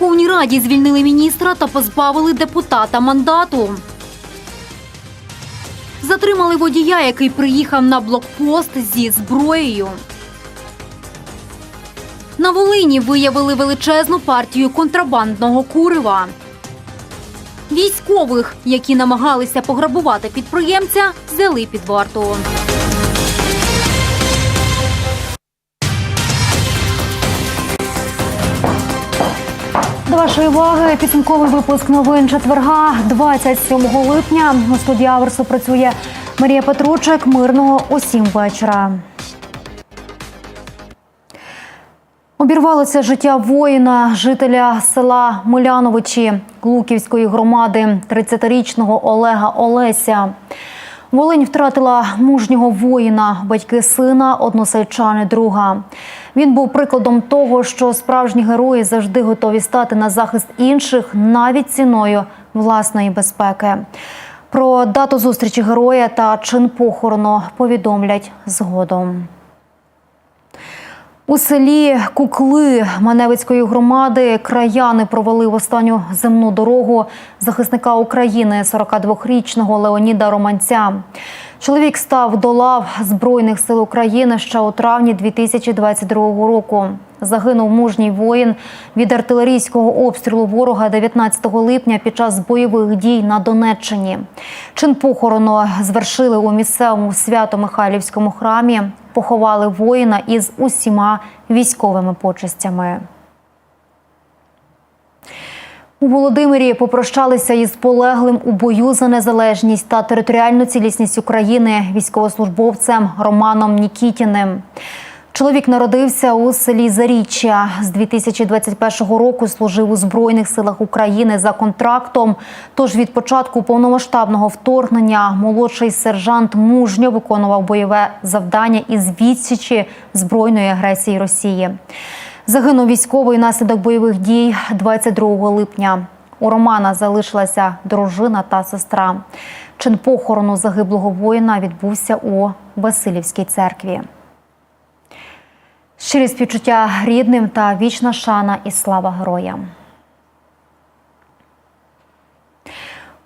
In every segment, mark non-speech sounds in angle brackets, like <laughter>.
Верховній Раді звільнили міністра та позбавили депутата мандату. Затримали водія, який приїхав на блокпост зі зброєю. На Волині виявили величезну партію контрабандного курива. Військових, які намагалися пограбувати підприємця, взяли під варту. До вашої уваги підсумковий випуск новин четверга, 27 липня. У студії Аверсу працює Марія Петручик. Мирного усім вечора. Обірвалося життя воїна, жителя села Муляновичі Луківської громади, 30-річного Олега Олеся. Волинь втратила мужнього воїна, батьки сина, односельчани друга. Він був прикладом того, що справжні герої завжди готові стати на захист інших навіть ціною власної безпеки. Про дату зустрічі героя та чин похорону повідомлять згодом. У селі Кукли Маневицької громади краяни провели в останню земну дорогу захисника України 42-річного Леоніда Романця. Чоловік став до лав Збройних сил України ще у травні 2022 року. Загинув мужній воїн від артилерійського обстрілу ворога 19 липня під час бойових дій на Донеччині. Чин похорону звершили у місцевому свято-Михайлівському храмі. Поховали воїна із усіма військовими почестями. У Володимирі попрощалися із полеглим у бою за незалежність та територіальну цілісність України військовослужбовцем Романом Нікітіним. Чоловік народився у селі Заріччя. З 2021 року служив у Збройних силах України за контрактом. Тож від початку повномасштабного вторгнення молодший сержант мужньо виконував бойове завдання із відсічі збройної агресії Росії. Загинув військовий наслідок бойових дій 22 липня. У Романа залишилася дружина та сестра. Чин похорону загиблого воїна відбувся у Васильівській церкві. Щирі співчуття рідним та вічна шана і слава героям.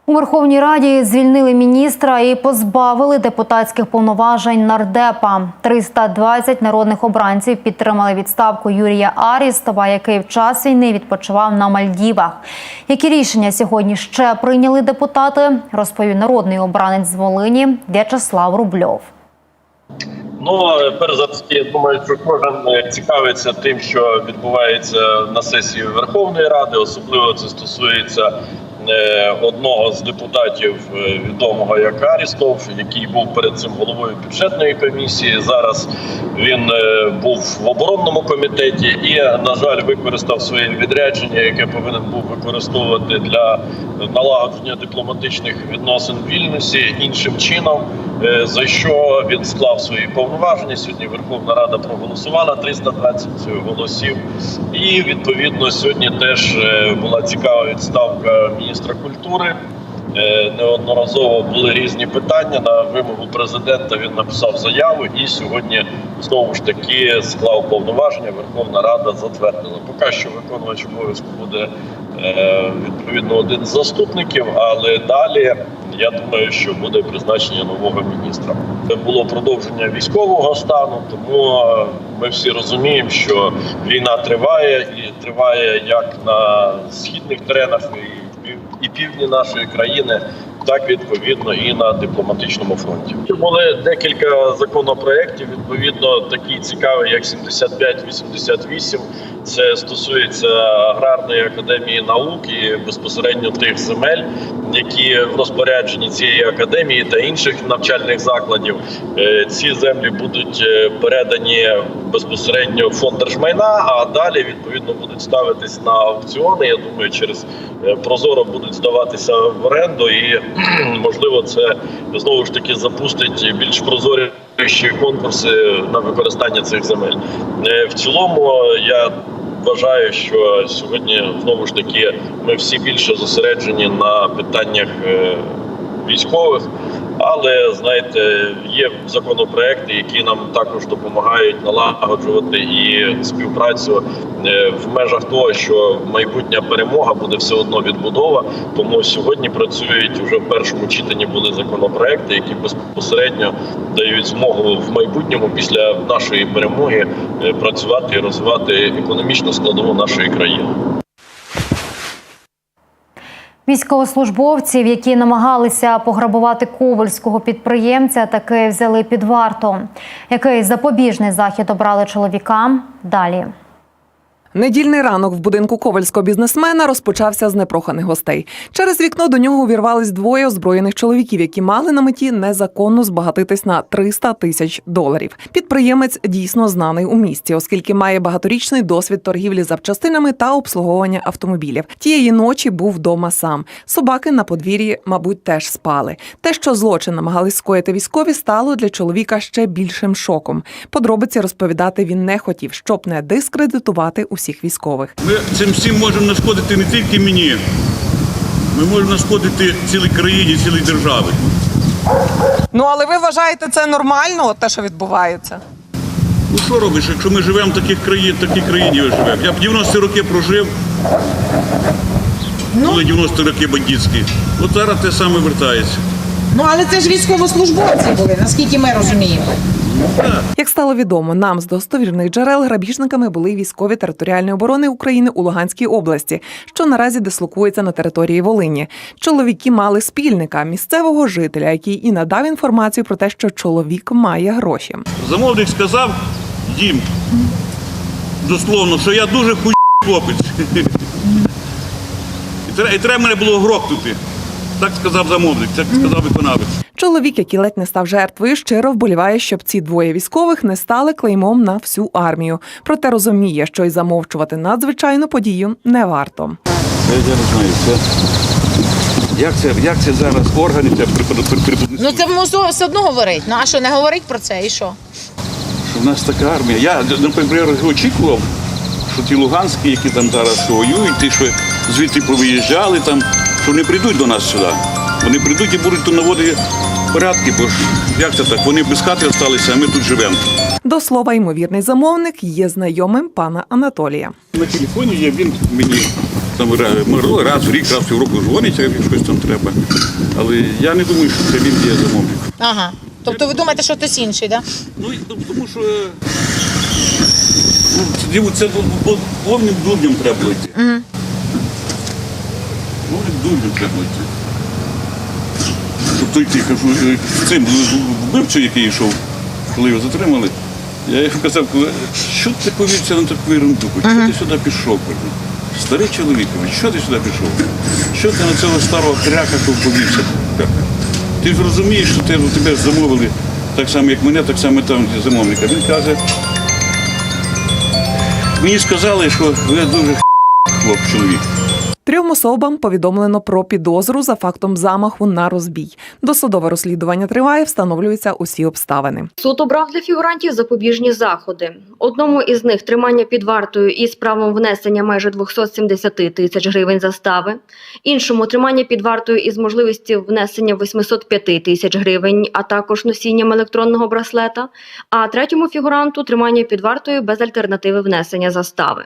У Верховній Раді звільнили міністра і позбавили депутатських повноважень нардепа. 320 народних обранців підтримали відставку Юрія Арістова, який в час війни відпочивав на Мальдівах. Які рішення сьогодні ще прийняли депутати, розповів народний обранець з Волині В'ячеслав Рубльов. Ну, перш за все, я думаю, що кожен е, цікавиться тим, що відбувається на сесії Верховної Ради. Особливо це стосується е, одного з депутатів е, відомого як Арістов, який був перед цим головою бюджетної комісії. Зараз він був в оборонному комітеті і, на жаль, використав своє відрядження, яке повинен був використовувати для налагодження дипломатичних відносин в Вільнюсі іншим чином. Е, за що він склав свої повноваження. Сьогодні Верховна Рада проголосувала 320 голосів, і відповідно сьогодні теж е, була цікава відставка міністра культури. Е, Неодноразово були різні питання на вимогу президента. Він написав заяву, і сьогодні знову ж таки склав повноваження. Верховна Рада затвердила. Поки що виконувач обов'язку буде відповідно один з заступників, але далі я думаю, що буде призначення нового міністра. Це було продовження військового стану, тому ми всі розуміємо, що війна триває і триває як на східних теренах і півдні нашої країни. Так відповідно і на дипломатичному фронті були декілька законопроєктів. Відповідно, такі цікаві, як 75-88. Це стосується аграрної академії наук і безпосередньо тих земель, які в розпорядженні цієї академії та інших навчальних закладів. Е, Ці землі будуть е, передані безпосередньо в фонд держмайна, а далі відповідно будуть ставитись на аукціони. Я думаю, через е, прозоро будуть здаватися в оренду, і <clears throat> можливо, це знову ж таки запустить більш прозорі конкурси на використання цих земель. Е, В цілому я вважаю, що сьогодні знову ж таки ми всі більше зосереджені на питаннях е, військових. Але знаєте, є законопроекти, які нам також допомагають налагоджувати і співпрацю е, в межах того, що майбутня перемога буде все одно відбудова. Тому сьогодні працюють вже в першому читанні були законопроекти, які безпосередньо дають змогу в майбутньому після нашої перемоги е, працювати і розвивати економічну складову нашої країни. Військовослужбовців, які намагалися пограбувати ковальського підприємця, таки взяли під варту. Який запобіжний захід обрали чоловікам? Далі. Недільний ранок в будинку ковальського бізнесмена розпочався з непроханих гостей. Через вікно до нього увірвались двоє озброєних чоловіків, які мали на меті незаконно збагатитись на 300 тисяч доларів. Підприємець дійсно знаний у місті, оскільки має багаторічний досвід торгівлі запчастинами та обслуговування автомобілів. Тієї ночі був вдома сам. Собаки на подвір'ї, мабуть, теж спали. Те, що злочин намагались скоїти військові, стало для чоловіка ще більшим шоком. Подробиці розповідати він не хотів, щоб не дискредитувати усіх військових. Ми цим всім можемо нашкодити не тільки мені, ми можемо нашкодити цілій країні, цілій державі. Ну але ви вважаєте це нормально, от те, що відбувається? Ну що робиш, якщо ми живемо в таких країн, в такій країні живемо. Я б 90 роки прожив, коли 90 роки бандитські. От зараз те саме вертається. Ну але це ж військовослужбовці були, наскільки ми розуміємо. Як стало відомо, нам з достовірних джерел грабіжниками були військові територіальної оборони України у Луганській області, що наразі дислокується на території Волині. Чоловіки мали спільника місцевого жителя, який і надав інформацію про те, що чоловік має гроші. Замовник сказав їм, дословно, що я дуже хуй хлопець. І треба, мене було грохнути. Так сказав замовник, так сказав виконавець. Чоловік, який ледь не став жертвою, щиро вболіває, щоб ці двоє військових не стали клеймом на всю армію. Проте розуміє, що й замовчувати надзвичайну подію не варто. Я, я не знаю, це. Як це, як це зараз органи це Ну це мусо все одно говорить. Ну а що, не говорить про це і що? що в нас така армія. Я, наприклад, очікував, що ті Луганські, які там зараз воюють, ті, що звідти повиїжджали, там, що вони прийдуть до нас сюди. Вони прийдуть і будуть тут наводити порядки, бо ж як це так? Вони без хати залишилися, а ми тут живемо. До слова, ймовірний замовник є знайомим пана Анатолія. На телефоні є він мені там ра- раз в рік, раз в півроку дзвонить, як щось там треба. Але я не думаю, що це він є замовник. Ага. Тобто ви думаєте, що хтось інший, так? Да? Ну, тому- тому що е, ну, це повним дурнем треба йти. Повним дурнем треба було йти. Тобто йти, кажу, е, цим вбивцю, який йшов, коли його затримали, я йому казав, що ти повівся на таку ерунду? Що ти сюди пішов? Старий чоловік, що ти сюди пішов? Що ти на цього старого хряка повівся? Ти ж розумієш, що тебе, тебе замовили так само, як мене, так само там замовника. Він каже, мені сказали, що ви дуже хлоп чоловік. Трьом особам повідомлено про підозру за фактом замаху на розбій. Досудове розслідування триває, встановлюються усі обставини. Суд обрав для фігурантів запобіжні заходи. Одному із них тримання під вартою із правом внесення майже 270 тисяч гривень застави, іншому тримання під вартою із можливістю внесення 805 тисяч гривень, а також носінням електронного браслета, а третьому фігуранту тримання під вартою без альтернативи внесення застави.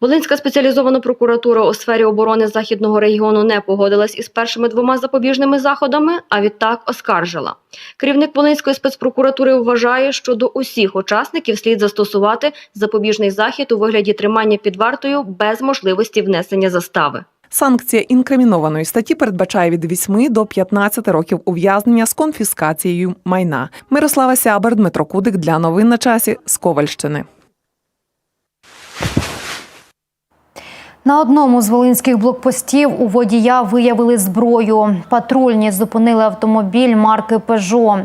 Волинська спеціалізована прокуратура у сфері оборони західного регіону не погодилась із першими двома запобіжними заходами, а відтак оскаржила. Керівник Волинської спецпрокуратури вважає, що до усіх учасників слід застосувати запобіжний захід у вигляді тримання під вартою без можливості внесення застави. Санкція інкримінованої статті передбачає від 8 до 15 років ув'язнення з конфіскацією майна. Мирослава Сябер, Дмитро Кудик для новин на часі з Ковальщини. На одному з волинських блокпостів у водія виявили зброю. Патрульні зупинили автомобіль марки Пежо.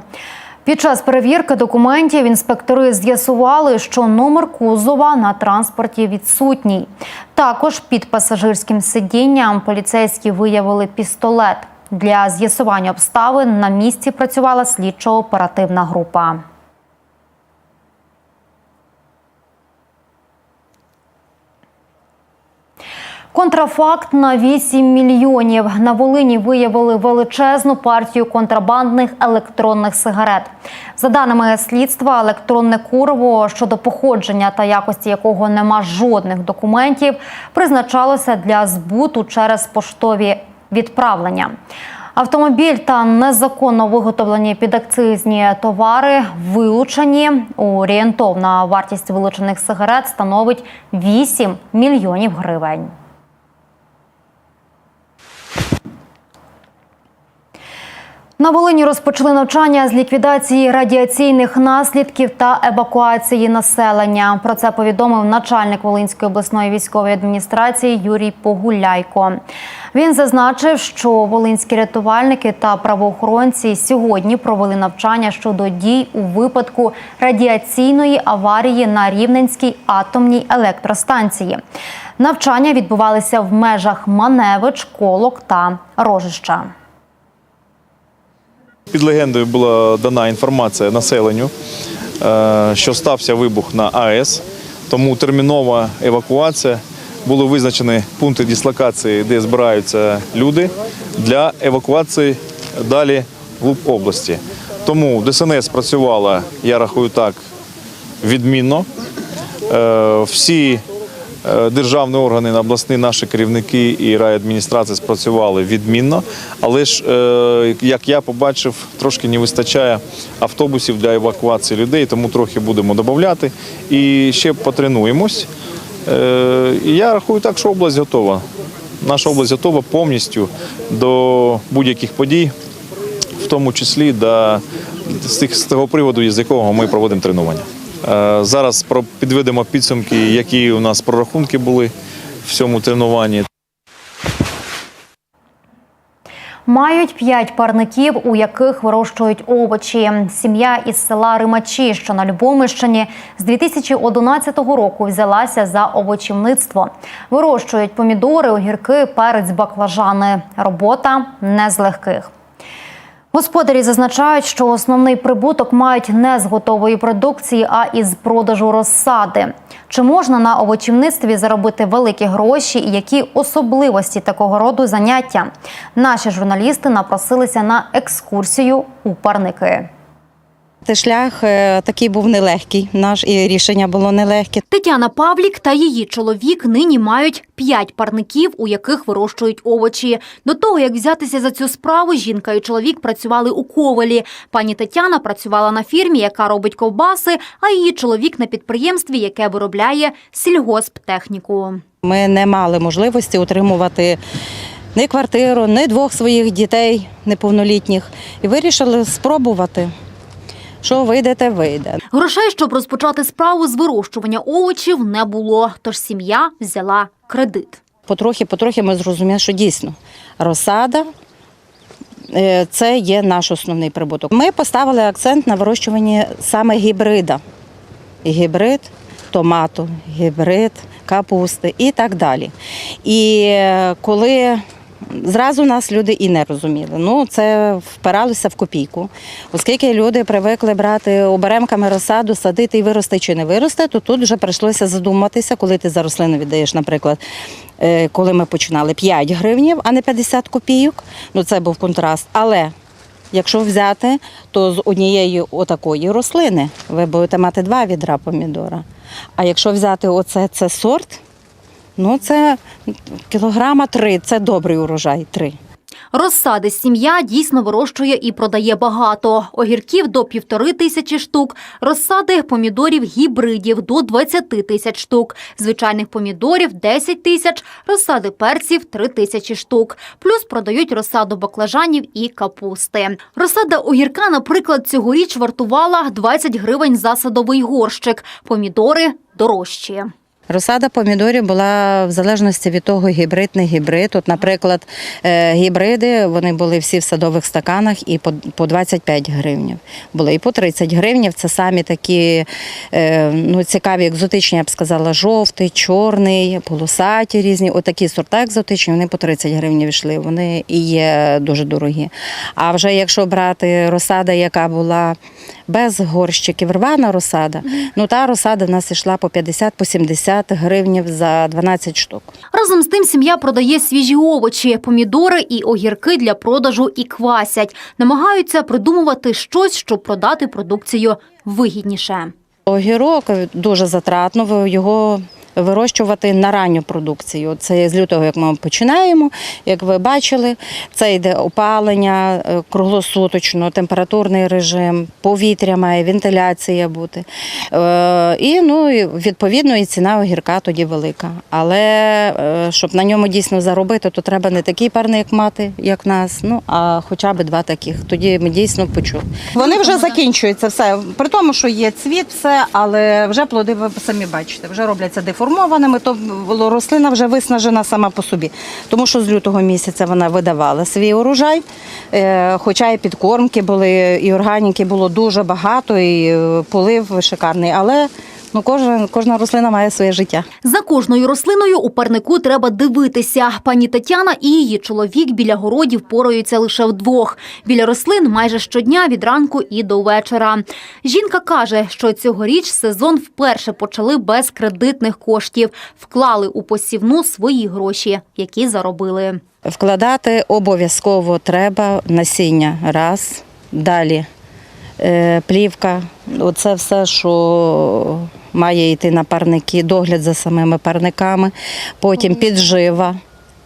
Під час перевірки документів інспектори з'ясували, що номер кузова на транспорті відсутній. Також під пасажирським сидінням поліцейські виявили пістолет. Для з'ясування обставин на місці працювала слідчо-оперативна група. Контрафакт на 8 мільйонів. На Волині виявили величезну партію контрабандних електронних сигарет. За даними слідства, електронне курво щодо походження та якості якого нема жодних документів, призначалося для збуту через поштові відправлення. Автомобіль та незаконно виготовлені підакцизні товари вилучені. Орієнтовна вартість вилучених сигарет становить 8 мільйонів гривень. На Волині розпочали навчання з ліквідації радіаційних наслідків та евакуації населення. Про це повідомив начальник Волинської обласної військової адміністрації Юрій Погуляйко. Він зазначив, що волинські рятувальники та правоохоронці сьогодні провели навчання щодо дій у випадку радіаційної аварії на Рівненській атомній електростанції. Навчання відбувалися в межах Маневич, Колок та Рожища. Під легендою була дана інформація населенню, е, що стався вибух на АЕС, тому термінова евакуація. Були визначені пункти дислокації, де збираються люди для евакуації далі в області. Тому ДСНС працювала, я рахую так, відмінно. Е, Всі державні органи, обласні наші керівники і райадміністрації спрацювали відмінно. Але ж, е, як я побачив, трошки не вистачає автобусів для евакуації людей, тому трохи будемо додати. І ще потренуємось. Е, я рахую так, що область готова. Наша область готова повністю до будь-яких подій, в тому числі до, з того приводу, з якого ми проводимо тренування. Е, Зараз підведемо підсумки, які у нас прорахунки були в цьому тренуванні. Мають п'ять парників, у яких вирощують овочі. Сім'я із села Римачі, що на Любомищині, з 2011 року взялася за овочівництво. Вирощують помідори, огірки, перець, баклажани. Робота не з легких. Господарі зазначають, що основний прибуток мають не з готової продукції, а із продажу розсади. Чи можна на овочівництві заробити великі гроші і які особливості такого роду заняття? Наші журналісти напросилися на екскурсію у парники. Цей шлях е, такий був нелегкий. Наш і рішення було нелегке. Тетяна Павлік та її чоловік нині мають п'ять парників, у яких вирощують овочі. До того як взятися за цю справу, жінка і чоловік працювали у ковалі. Пані Тетяна працювала на фірмі, яка робить ковбаси, а її чоловік на підприємстві, яке виробляє сільгосптехніку. Ми не мали можливості утримувати ні квартиру, ні двох своїх дітей неповнолітніх. І вирішили спробувати. Що вийде, те вийде. Грошей, щоб розпочати справу з вирощування овочів, не було. Тож сім'я взяла кредит. Потрохи, потрохи ми зрозуміли, що дійсно розсада е, це є наш основний прибуток. Ми поставили акцент на вирощуванні саме гібрида. Гібрид томату, гібрид капусти і так далі. І е, коли Зразу нас люди і не розуміли. Ну, це впиралося в копійку. Оскільки люди привикли брати оберемками розсаду, садити і виросте чи не виросте, то тут вже прийшлося задуматися, коли ти за рослину віддаєш, наприклад, е, коли ми починали 5 гривнів, а не 50 копійок. Ну це був контраст. Але якщо взяти, то з однієї отакої рослини ви будете мати два відра помідора. А якщо взяти оце це сорт, ну це кілограма три, це добрий урожай три. Розсади сім'я дійсно вирощує і продає багато. Огірків до півтори тисячі штук, розсади помідорів гібридів до 20 тисяч штук, звичайних помідорів 10 тисяч, розсади перців 3 тисячі штук. Плюс продають розсаду баклажанів і капусти. Розсада огірка, наприклад, цьогоріч вартувала 20 гривень за садовий горщик. Помідори дорожчі. Розсада помідорів була в залежності від того, гібрид, не гібрид. От, наприклад, е, гібриди вони були всі в садових стаканах і по- по 25 гривнів. Були і по 30 гривнів. Це самі такі е, ну, цікаві, екзотичні, я б сказала, жовтий, чорний, полосаті різні. Отакі сорта екзотичні, вони по 30 гривень йшли. Вони і є дуже дорогі. А вже якщо брати розсада, яка була без горщиків, рвана розсада, ну та розсада в нас йшла по 50, по 70 50 гривнів за 12 штук. Разом з тим сім'я продає свіжі овочі, помідори і огірки для продажу і квасять. Намагаються придумувати щось, щоб продати продукцію вигідніше. Огірок дуже затратно, його вирощувати на ранню продукцію. Це з лютого, як ми починаємо. Як ви бачили, це йде опалення е, круглосуточно, температурний режим, повітря має, вентиляція бути. Е, І ну, відповідно і ціна огірка тоді велика. Але е, щоб на ньому дійсно заробити, то треба не такий парник мати, як в нас, ну а хоча б два таких. Тоді ми дійсно почули. Вони вже закінчуються все. При тому, що є цвіт, все, але вже плоди ви самі бачите, вже робляться деформованими, то рослина вже виснажена сама по собі. Тому що з лютого місяця вона видавала свій урожай, е, хоча і підкормки були, і органіки було дуже багато, і е, полив шикарний. Але ну, кожна, кожна рослина має своє життя. За кожною рослиною у парнику треба дивитися. Пані Тетяна і її чоловік біля городів пораються лише вдвох. Біля рослин майже щодня від ранку і до вечора. Жінка каже, що цьогоріч сезон вперше почали без кредитних коштів, вклали у посівну свої гроші, які заробили. Вкладати обов'язково треба насіння раз. Далі е, плівка. Оце все, що має йти на парники, догляд за самими парниками. Потім піджива.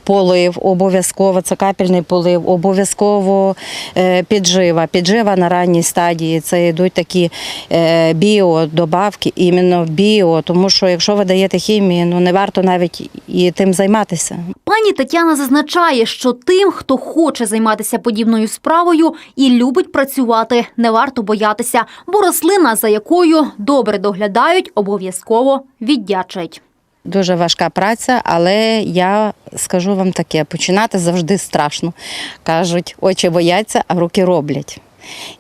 Полив обов'язково, це капельний полив, обов'язково е, піджива. Піджива на ранній стадії. Це йдуть такі е, біодобавки, іменно біо, тому що якщо ви даєте хімію, ну не варто навіть і тим займатися. Пані Тетяна зазначає, що тим, хто хоче займатися подібною справою і любить працювати, не варто боятися, бо рослина, за якою добре доглядають, обов'язково віддячить. Дуже важка праця, але я скажу вам таке: починати завжди страшно. Кажуть, очі бояться, а руки роблять.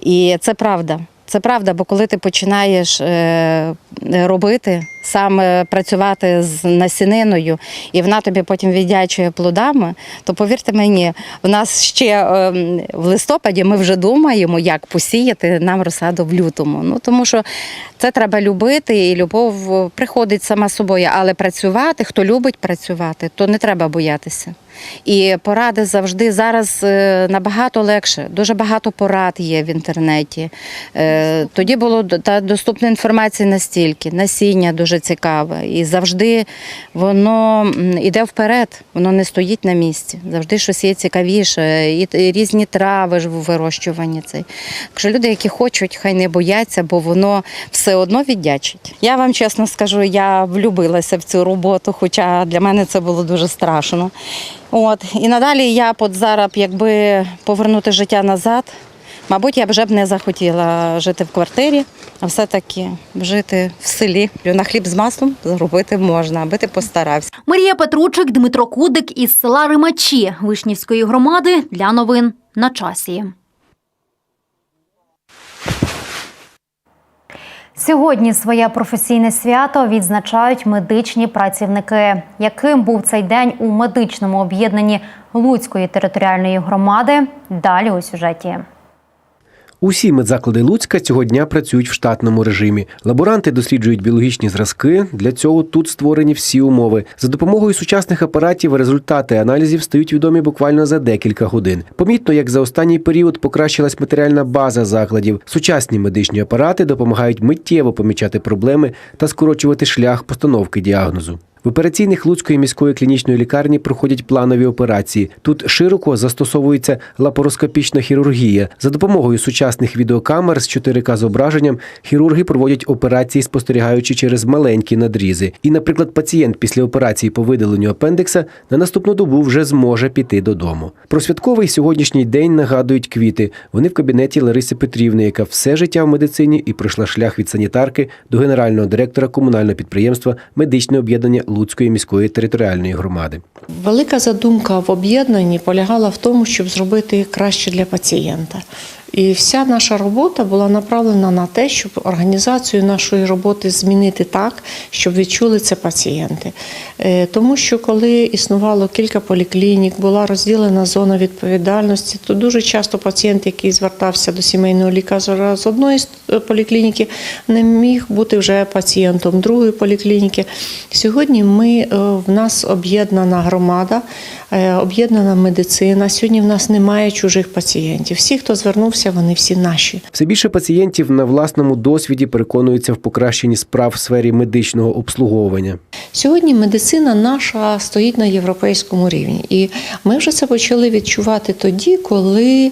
І це правда. Це правда, бо коли ти починаєш е, робити, саме працювати з насіниною, і вона тобі потім віддячує плодами, то повірте мені, в нас ще е, в листопаді ми вже думаємо, як посіяти нам розсаду в лютому. Ну тому що це треба любити, і любов приходить сама собою. Але працювати, хто любить працювати, то не треба боятися. І поради завжди зараз е, набагато легше. Дуже багато порад є в інтернеті. Е, Тоді було та доступна інформація настільки, насіння дуже цікаве. І завжди воно м, іде вперед, воно не стоїть на місці. Завжди щось є цікавіше. І різні трави ж в вирощуванні цей. Якщо люди, які хочуть, хай не бояться, бо воно все одно віддячить. Я вам чесно скажу, я влюбилася в цю роботу, хоча для мене це було дуже страшно. От і надалі я от зараз, якби повернути життя назад, мабуть, я б вже б не захотіла жити в квартирі, а все-таки жити в селі. На хліб з маслом заробити можна, аби ти постарався. Марія Петручик, Дмитро Кудик із села Римачі Вишнівської громади для новин на часі. Сьогодні своє професійне свято відзначають медичні працівники. Яким був цей день у медичному об'єднанні Луцької територіальної громади? Далі у сюжеті. Усі медзаклади Луцька цього дня працюють в штатному режимі. Лаборанти досліджують біологічні зразки. Для цього тут створені всі умови. За допомогою сучасних апаратів результати аналізів стають відомі буквально за декілька годин. Помітно, як за останній період покращилась матеріальна база закладів. Сучасні медичні апарати допомагають миттєво помічати проблеми та скорочувати шлях постановки діагнозу. В операційних Луцької міської клінічної лікарні проходять планові операції. Тут широко застосовується лапароскопічна хірургія. За допомогою сучасних відеокамер з 4К зображенням хірурги проводять операції, спостерігаючи через маленькі надрізи. І, наприклад, пацієнт після операції по видаленню апендикса на наступну добу вже зможе піти додому. Про святковий сьогоднішній день нагадують квіти. Вони в кабінеті Лариси Петрівни, яка все життя в медицині і пройшла шлях від санітарки до генерального директора комунального підприємства медичне об'єднання Луцької міської територіальної громади. Велика задумка в об'єднанні полягала в тому, щоб зробити краще для пацієнта. І вся наша робота була направлена на те, щоб організацію нашої роботи змінити так, щоб відчули це пацієнти. Е, Тому що коли існувало кілька поліклінік, була розділена зона відповідальності, то дуже часто пацієнт, який звертався до сімейного лікаря з одної е, поліклініки, не міг бути вже пацієнтом другої поліклініки. Сьогодні ми е, в нас об'єднана громада, об'єднана медицина. Сьогодні в нас немає чужих пацієнтів. Всі, хто звернувся, вони всі наші. Все більше пацієнтів на власному досвіді переконуються в покращенні справ в сфері медичного обслуговування. Сьогодні медицина наша стоїть на європейському рівні, і ми вже це почали відчувати тоді, коли.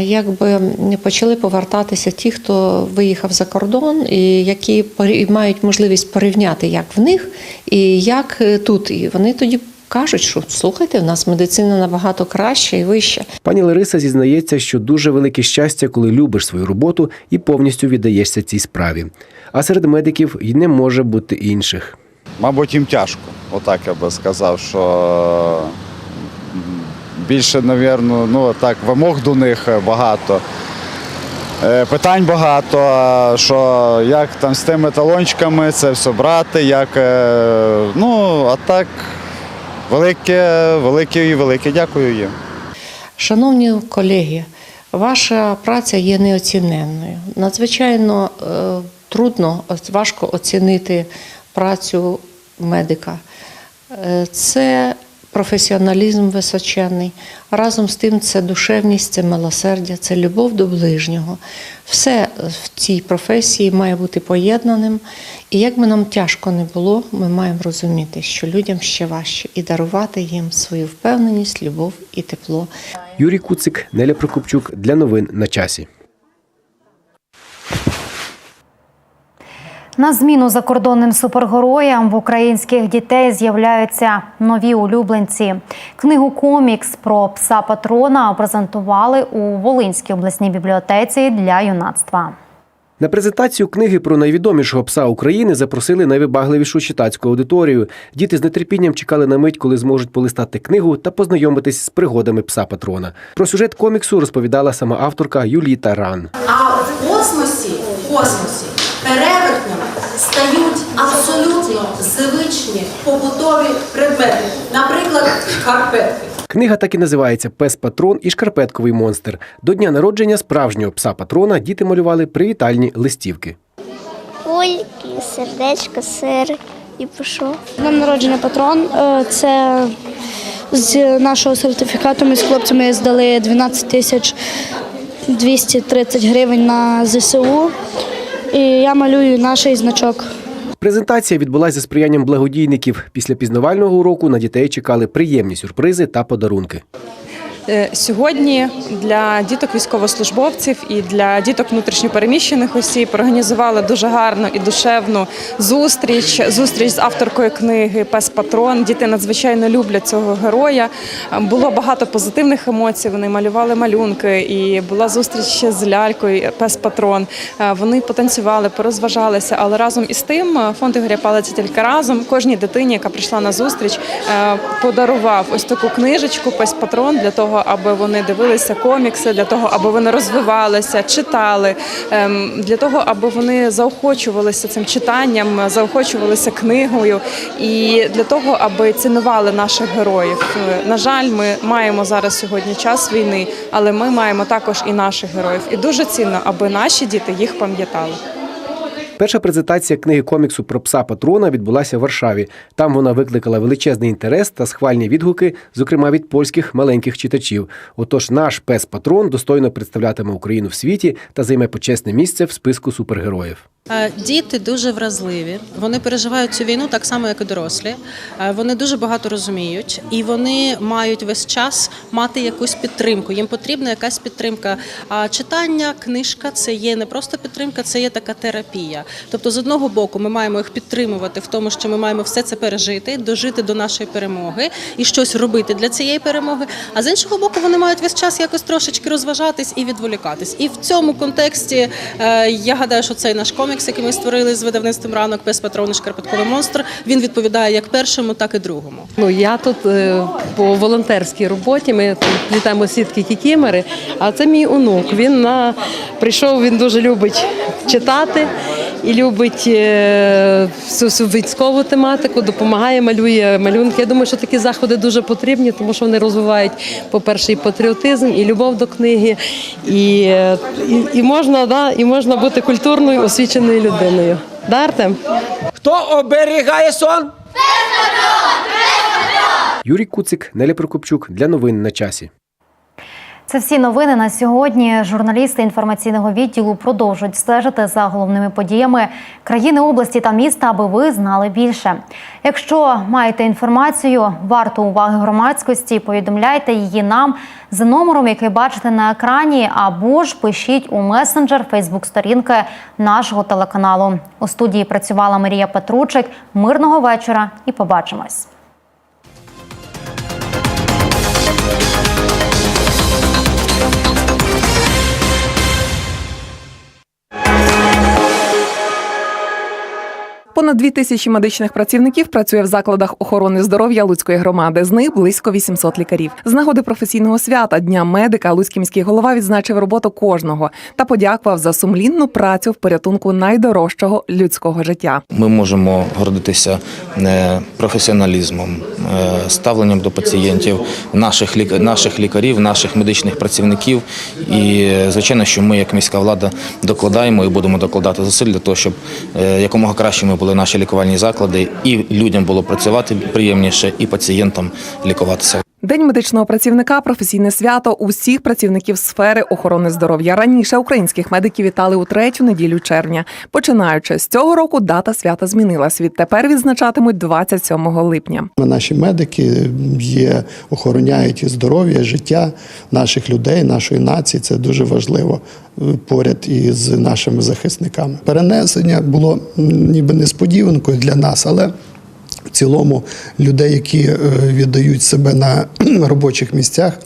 Якби почали повертатися ті, хто виїхав за кордон, і які мають можливість порівняти, як в них і як е, тут. І вони тоді кажуть, що слухайте, в нас медицина набагато краща і вища. Пані Лариса зізнається, що дуже велике щастя, коли любиш свою роботу і повністю віддаєшся цій справі. А серед медиків й не може бути інших. Мабуть, їм тяжко, отак я би сказав, що більше, навірно, ну так, вимог до них багато. Е, Питань багато, що як там з тими талончиками це все брати, як. е, Ну, а так, велике, велике і велике дякую їм. Шановні колеги, ваша праця є неоціненною. Надзвичайно е, трудно, важко оцінити працю медика. Е, Це професіоналізм височенний. Разом з тим, це душевність, це милосердя, це любов до ближнього. Все в цій професії має бути поєднаним. І як би нам тяжко не було, ми маємо розуміти, що людям ще важче і дарувати їм свою впевненість, любов і тепло. Юрій Куцик, Неля Прокопчук для новин на часі. На зміну закордонним супергероям в українських дітей з'являються нові улюбленці. Книгу комікс про пса патрона презентували у Волинській обласній бібліотеці для юнацтва. На презентацію книги про найвідомішого пса України запросили найвибагливішу читацьку аудиторію. Діти з нетерпінням чекали на мить, коли зможуть полистати книгу та познайомитись з пригодами пса патрона. Про сюжет коміксу розповідала сама авторка Юліта Ран. А в космосі, в космосі перевертнями стають абсолютно звичні побутові предмети, наприклад, шкарпетки. Книга так і називається Пес патрон і шкарпетковий монстр. До дня народження справжнього пса патрона діти малювали привітальні листівки. Кульки, сердечко, сир і пішов. Днем народження патрон. Е, Це з нашого сертифікату ми з хлопцями здали 12 тисяч 230 гривень на ЗСУ. І я малюю наш значок. Презентація відбулася за сприянням благодійників. Після пізнавального уроку на дітей чекали приємні сюрпризи та подарунки. Е, Сьогодні для діток військовослужбовців і для діток внутрішньопереміщених осіб організували дуже гарну і душевну зустріч. Зустріч з авторкою книги Пес Патрон. Діти надзвичайно люблять цього героя. Було багато позитивних емоцій. Вони малювали малюнки, і була зустріч ще з лялькою Пес Патрон. Е, Вони потанцювали, порозважалися, але разом із тим е, фонд Ігоря Палиця тільки разом кожній дитині, яка прийшла на зустріч, подарував ось таку книжечку Пес Патрон для того, аби вони дивилися комікси, для того, аби вони розвивалися, читали, ем, для того, аби вони заохочувалися цим читанням, заохочувалися книгою, і для того, аби цінували наших героїв. Е, На жаль, ми маємо зараз сьогодні час війни, але ми маємо також і наших героїв. І дуже цінно, аби наші діти їх пам'ятали. Перша презентація книги коміксу про пса патрона відбулася в Варшаві. Там вона викликала величезний інтерес та схвальні відгуки, зокрема від польських маленьких читачів. Отож, наш пес патрон достойно представлятиме Україну в світі та займе почесне місце в списку супергероїв. Е, Діти дуже вразливі. Вони переживають цю війну так само, як і дорослі. Е, Вони дуже багато розуміють, і вони мають весь час мати якусь підтримку. Їм потрібна якась підтримка. А читання, книжка це є не просто підтримка, це є така терапія. Тобто, з одного боку, ми маємо їх підтримувати в тому, що ми маємо все це пережити, дожити до нашої перемоги і щось робити для цієї перемоги. А з іншого боку, вони мають весь час якось трошечки розважатись і відволікатись. І в цьому контексті е, я гадаю, що цей наш комік комікс, який ми створили з видавництвом ранок пес патрони шкарпетковий монстр. Він відповідає як першому, так і другому. Ну я тут е, по волонтерській роботі. Ми тут літаємо сітки кікімери. А це мій онук. Він на прийшов. Він дуже любить читати і любить е, всю, всю військову тематику. Допомагає, малює малюнки. Я думаю, що такі заходи дуже потрібні, тому що вони розвивають, по-перше, і патріотизм, і любов до книги, і, і, і можна да, і можна бути культурною освіченою людиною. Да, Артем? Хто оберігає сон? Юрій Куцик, Неля Прокопчук для новин на часі. Це всі новини на сьогодні. Журналісти інформаційного відділу продовжують стежити за головними подіями країни, області та міста, аби ви знали більше. Якщо маєте інформацію, варту уваги громадськості, повідомляйте її нам за номером, який бачите на екрані, або ж пишіть у месенджер Фейсбук-сторінки нашого телеканалу. У студії працювала Марія Петручик. Мирного вечора і побачимось. Понад дві тисячі медичних працівників працює в закладах охорони здоров'я Луцької громади. З них близько 800 лікарів. З нагоди професійного свята Дня медика Луцький міський голова відзначив роботу кожного та подякував за сумлінну працю в порятунку найдорожчого людського життя. Ми можемо гордитися е, професіоналізмом, е, ставленням до пацієнтів, наших наших лікарів, наших медичних працівників. І звичайно, що ми, як міська влада, докладаємо і будемо докладати зусиль для того, щоб е, якомога краще ми були наші лікувальні заклади, і людям було працювати приємніше, і пацієнтам лікуватися. День медичного працівника професійне свято усіх працівників сфери охорони здоров'я. Раніше українських медиків вітали у третю неділю червня. Починаючи з цього року, дата свята змінилась. Відтепер відзначатимуть 27 липня. Наші медики є, охороняють здоров'я, життя наших людей, нашої нації. Це дуже важливо е, поряд із нашими захисниками. Перенесення було ніби несподіванкою для нас, але в цілому людей, які е, віддають себе на <clears throat> робочих місцях.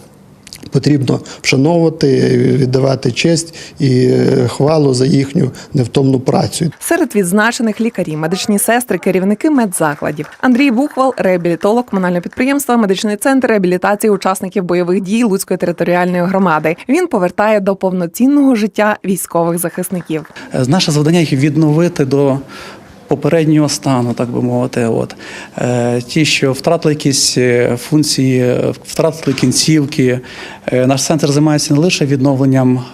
Потрібно вшановувати, віддавати честь і е, хвалу за їхню невтомну працю. Серед відзначених лікарі, медичні сестри, керівники медзакладів. Андрій Бухвал, реабілітолог комунального підприємства, медичний центр реабілітації учасників бойових дій Луцької територіальної громади. Він повертає до повноцінного життя військових захисників. Наше завдання їх відновити до попереднього стану, так би мовити. От. Е, Ті, що втратили якісь е, функції, е, втратили кінцівки. Наш центр займається не лише відновленням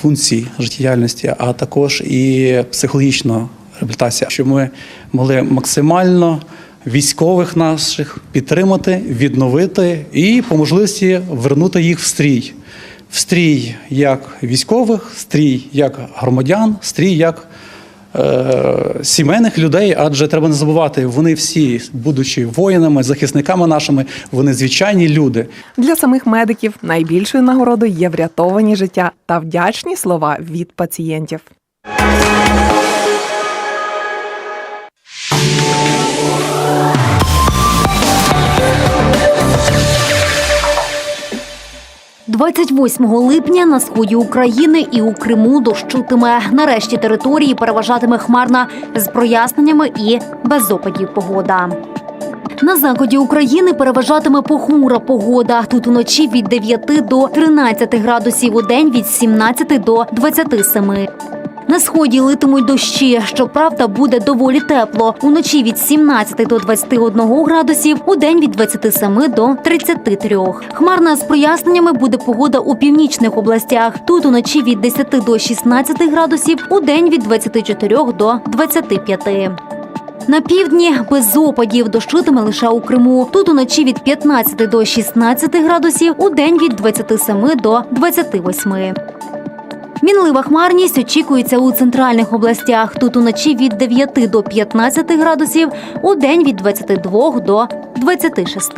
функцій життєдіяльності, а також і психологічно реабілітація, щоб ми могли максимально військових наших підтримати, відновити і по можливості вернути їх в стрій. В стрій як військових, стрій як громадян, стрій як сімейних людей, адже треба не забувати, вони всі, будучи воїнами, захисниками нашими, вони звичайні люди. Для самих медиків найбільшою нагородою є врятовані життя та вдячні слова від пацієнтів. – 28 липня на сході України і у Криму дощутиме. Нарешті території переважатиме хмарна з проясненнями і без опадів погода. На заході України переважатиме похмура погода. Тут уночі від 9 до 13 градусів, у день від 17 до 27. На сході литимуть дощі. Щоправда, буде доволі тепло. Уночі від 17 до 21 градусів, у день від 27 до 33. Хмарна з проясненнями буде погода у північних областях. Тут уночі від 10 до 16 градусів, у день від 24 до 25. На півдні без опадів дощитиме лише у Криму. Тут уночі від 15 до 16 градусів, у день від 27 до 28. Мінлива хмарність очікується у центральних областях. Тут уночі від 9 до 15 градусів, у день від 22 до 26.